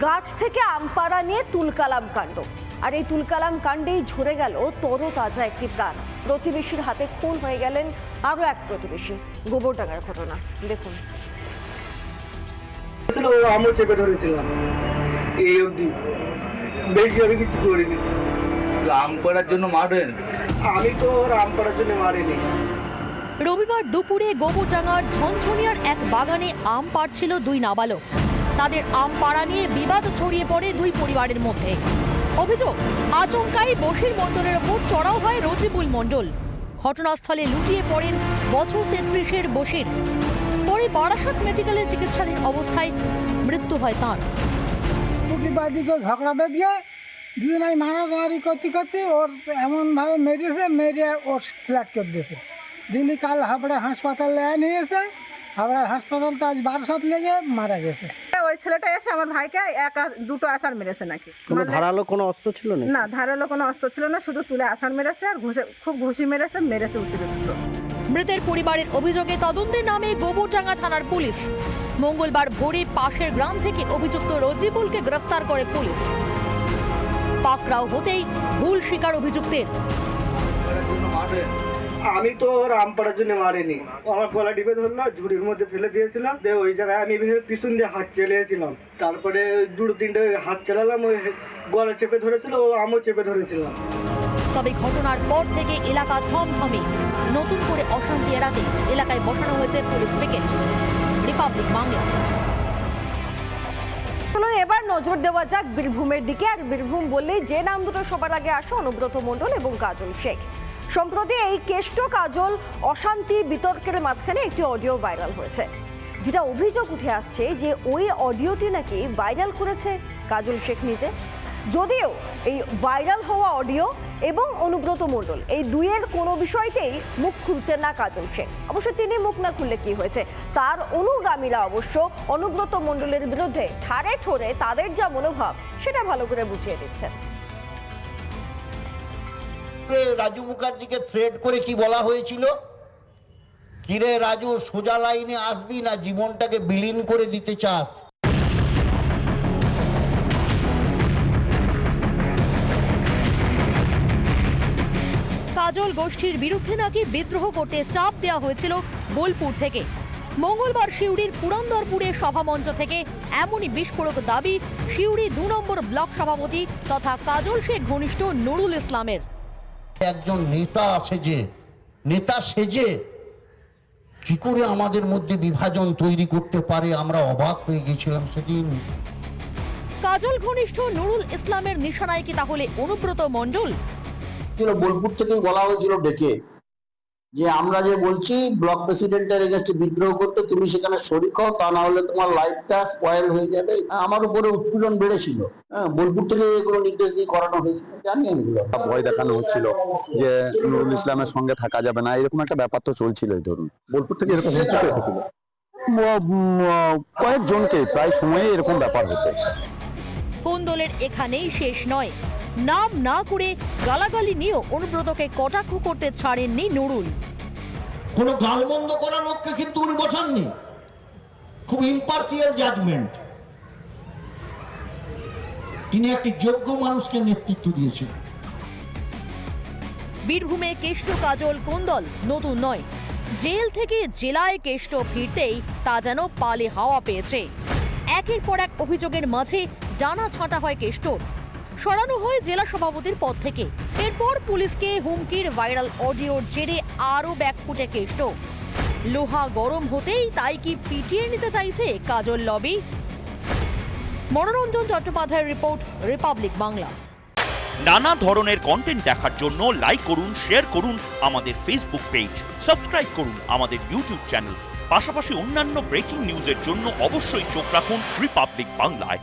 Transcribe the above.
গাছ থেকে আম পাড়া নিয়ে তুলকালাম কাণ্ড। আর এই তুলকালাম কাণ্ডেই ঝরে গেল তরতাজা একটি প্রাণ। প্রতিবেশীর হাতে খুন হয়ে গেলেন আরও এক প্রতিবেশী। গোবরডাঙ্গার ঘটনা দেখুন। আমও চেপে ধরেছিলাম। এই অবধি। বেশি আমি কিছু করিনি। আম করার জন্য মারেন? আমি তো ওর আম পাড়ার জন্য মারিনি। রবিবার দুপুরে গোবরডাঙ্গার ঝনঝনিয়ার এক বাগানে আম পাড়ছিল দুই নাবালক। তাদের আম পাড়া নিয়ে বিবাদ ছড়িয়ে পড়ে দুই পরিবারের মধ্যে। অভিযোগ, আচমকাই বশির মণ্ডলের ওপর চড়াও হয় রজিবুল মণ্ডল। ঘটনাস্থলে লুটিয়ে পড়েন বছর তেত্রিশের বশির। পরে বারাসাত মেডিকেলে চিকিৎসাধীন অবস্থায় মৃত্যু হয় তাঁর। ঝগড়া বেঁধিয়ে দুজনাই মারামারি করতে করতে ওর এমনভাবে মেরেছে, মেরে ওর ফ্ল্যাট করে দিয়েছে। দিল্লি কাল হাবড়া হাসপাতালে নিয়েছে হাবড়ার হাসপাতাল তো আজ বারোশত লেগে মারা গেছে। ওই ছেলেটা এসে আমার ভাইকে একা দুটো আসার মেরেছে নাকি। কোনো মানে- ধারালো কোনো অস্ত্র ছিল না না ধারালো কোনো অস্ত্র ছিল না শুধু তুলে আসার মেরেছে আর ঘুষে খুব ঘুষি মেরেছে মেরেছে অতিরিক্ত। মৃতের পরিবারের অভিযোগে তদন্তের নামে গোবরডাঙ্গা থানার পুলিশ। মঙ্গলবার ভোরে পাশের গ্রাম থেকে অভিযুক্ত রজিবুলকে গ্রেফতার করে পুলিশ। পাকড়াও হতেই ভুল স্বীকার অভিযুক্তের। আমি তো ওর আম পাড়ার জন্য মারিনি। আমার গলা টিপে ধরলো ঝুড়ির মধ্যে ফেলে দিয়েছিলাম। দিয়ে ওই জায়গায় আমি ভেবে পিছন দিয়ে হাত চেলেছিলাম তারপরে দুটো তিনটে হাত চালালাম ওই গলা চেপে ধরেছিল ও আমও চেপে ধরেছিলাম। তবে ঘটনার পর থেকে এলাকা থমথমে নতুন করে অশান্তি এড়াতে এলাকায় বসানো হয়েছে পুলিশ পিকেট রিপাবলিক বাংলা। চলুন এবার নজর দেওয়া যাক বীরভূমের দিকে। আর বীরভূম বললেই যে নাম দুটো সবার আগে আসে অনুব্রত মণ্ডল এবং কাজল শেখ। সম্প্রতি এই কেষ্ট কাজল অশান্তি বিতর্কের মাঝখানে একটি অডিও ভাইরাল হয়েছে। যেটা অভিযোগ উঠে আসছে যে ওই অডিওটি নাকি ভাইরাল করেছে কাজল শেখ নিজে। যদিও এই ভাইরাল হওয়া অডিও এবং অনুব্রত মণ্ডল এই দুইয়ের কোনো বিষয়তেই মুখ খুলছেন না কাজল শেখ। অবশ্য তিনি মুখ না খুললে কি হয়েছে? তার অনুগামীরা অবশ্য অনুব্রত মণ্ডলের বিরুদ্ধে ঠারে ঠোরে তাদের যা মনোভাব সেটা ভালো করে বুঝিয়ে দিচ্ছেন। রাজু মুখার্জিকে থ্রেড করে কি বলা হয়েছিল? কিরে রাজু, সোজা লাইনে আসবি না জীবনটাকে বিলীন করে দিতে চাস? কাজল গোষ্ঠীর বিরুদ্ধে নাকি বিদ্রোহ করতে চাপ দেওয়া হয়েছিল বোলপুর থেকে। মঙ্গলবার সিউড়ির পুরন্দরপুরে সভামঞ্চ থেকে এমনই বিস্ফোরক দাবি সিউড়ি দু নম্বর ব্লক সভাপতি তথা কাজল শেখ ঘনিষ্ঠ নুরুল ইসলামের। একজন নেতা আছে যে নেতা সেজে কি করে আমাদের মধ্যে বিভাজন তৈরি করতে পারে আমরা অবাক হয়ে গেছিলাম সেদিন। কাজল ঘনিষ্ঠ নুরুল ইসলামের নিশানায় কি তাহলে অনুব্রত মন্ডল বোলপুর থেকে বলা হয়েছিল ডেকে। যে আমরা যে বলছি ব্লক প্রেসিডেন্টের এগেনস্টে বিদ্রোহ করতে তুমি সেখানে শরিক হও তা না হলে তোমার লাইফটা স্পয়েল হয়ে যাবে। আমার উপরে উৎপীড়ন বেড়েছিল। হ্যাঁ বোলপুর থেকে এগুলো নির্দেশ দিয়ে করানো হয়েছিল জানি আমি ভয় দেখানো হচ্ছিল যে নুরুল ইসলামের সঙ্গে থাকা যাবে না এরকম একটা ব্যাপার তো চলছিলই ধরুন। বোলপুর থেকে এরকম কয়েকজনকে প্রায় সময়ে এরকম ব্যাপার হতো। কোন্দলের এখানেই শেষ নয়। নাম না করে গালাগালি নিয়েও অনুব্রতকে কটাক্ষ করতে ছাড়েননি নুরুল। কোনো গালমন্দ করা লোককে কিন্তু উনি বসাননি। খুব ইম্পার্সিয়াল জাজমেন্ট তিনি একটি যোগ্য মানুষকে নেতৃত্ব দিয়েছেন। বীরভূমে কেষ্ট কাজল কোন্দল নতুন নয়। জেল থেকে জেলায় কেষ্ট ফিরতেই তা যেন পালে হাওয়া পেয়েছে। একের পর এক অভিযোগের মাঝে ডানা ছাঁটা হয় কেষ্টর। সরানো হয় জেলা সভাপতির পদ থেকে। এরপর পুলিশকে হুমকির ভাইরাল অডিওর জেরে আরও ব্যাকফুটে কেষ্ট লোহা গরম হতেই তাই কি পিটিয়ে নিতে চাইছে কাজল লবি? মনোরঞ্জন চট্টোপাধ্যায়ের রিপোর্ট রিপাবলিক বাংলা নানা ধরনের কন্টেন্ট দেখার জন্য লাইক করুন শেয়ার করুন আমাদের ফেসবুক পেজ সাবস্ক্রাইব করুন আমাদের ইউটিউব চ্যানেল পাশাপাশি অন্যান্য ব্রেকিং নিউজের জন্য অবশ্যই চোখ রাখুন রিপাবলিক বাংলায়